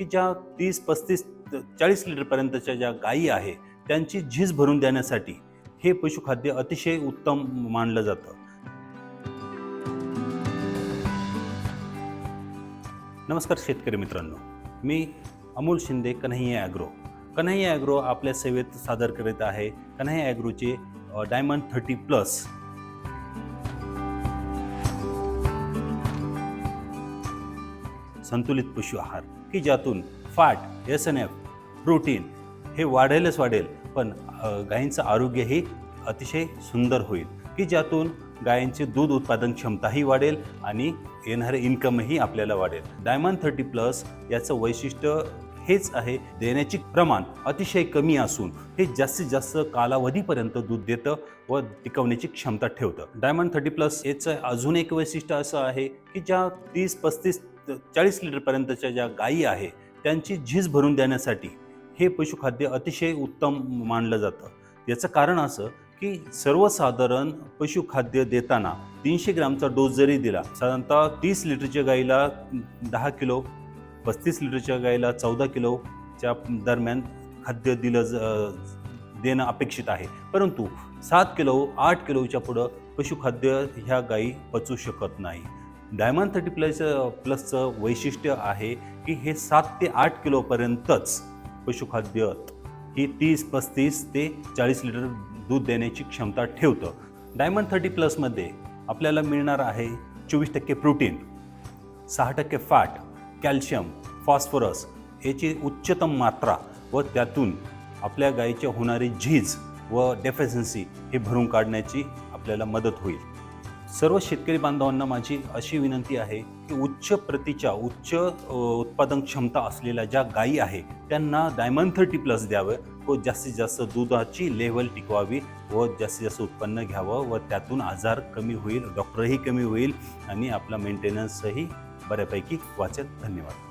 की ज्या तीस पस्तीस चाळीस लिटरपर्यंतच्या ज्या गायी आहे त्यांची झीज भरून देण्यासाठी हे पशुखाद्य अतिशय उत्तम मानलं जातं. नमस्कार शेतकरी मित्रांनो. मी अमोल शिंदे कन्हैया ॲग्रो. कन्हैया ॲग्रो आपल्या सेवेत सादर करीत आहे. कन्हैया ॲग्रोचे डायमंड थर्टी प्लस संतुलित पशु आहार की ज्यातून fat S N F protein हे वाढेलच वाढेल पण गायींचं आरोग्यही अतिशय सुंदर होईल की ज्यातून गायींची दूध उत्पादन क्षमताही वाढेल आणि येणारे इन्कमही आपल्याला वाढेल. डायमंड थर्टी प्लस याचं वैशिष्ट्य हेच आहे देण्याचे प्रमाण अतिशय कमी असून हे जास्तीत जास्त कालावधीपर्यंत दूध देतं व टिकवण्याची क्षमता ठेवतं. डायमंड थर्टी प्लस याचं अजून एक वैशिष्ट्य असं आहे की ज्या तीस पस्तीस चाळीस लिटरपर्यंतच्या ज्या गायी आहे त्यांची झीज भरून देण्यासाठी हे पशुखाद्य अतिशय उत्तम मानलं जातं. याचं कारण असं की सर्वसाधारण पशुखाद्य देताना तीनशे ग्रॅमचा डोस जरी दिला साधारणतः तीस लिटरच्या गाईला दहा किलो पस्तीस लिटरच्या गाईला चौदा किलोच्या दरम्यान खाद्य दिलं ज- देणं अपेक्षित आहे. परंतु सात किलो आठ किलोच्या पुढं पशुखाद्य ह्या गायी पचू शकत नाही. डायमंड थर्टी प्लस प्लसचं वैशिष्ट्य आहे की हे सात ते आठ किलोपर्यंतच पशुखाद्य ही तीस पस्तीस ते चाळीस लिटर दूध देण्याची क्षमता ठेवतं. डायमंड थर्टी प्लसमध्ये आपल्याला मिळणार आहे चोवीस टक्के प्रोटीन सहा टक्के फॅट कॅल्शियम फॉस्फरस याची उच्चतम मात्रा व त्यातून आपल्या गायीच्या होणारी झीज व डेफिशियन्सी हे भरून काढण्याची आपल्याला मदत होईल. सर्व शेतकरी बांधवांना माझी अशी विनंती आहे की उच्च प्रतीच्या उच्च उत्पादन क्षमता असलेल्या ज्या गायी आहे त्यांना डायमंड थर्टी प्लस द्यावं व जास्तीत जास्त दुधाची लेवल टिकवावी व जास्तीत जास्त उत्पन्न घ्यावं व त्यातून आजार कमी होईल डॉक्टरही कमी होईल आणि आपला मेंटेनन्सही बऱ्यापैकी वाचेल. धन्यवाद.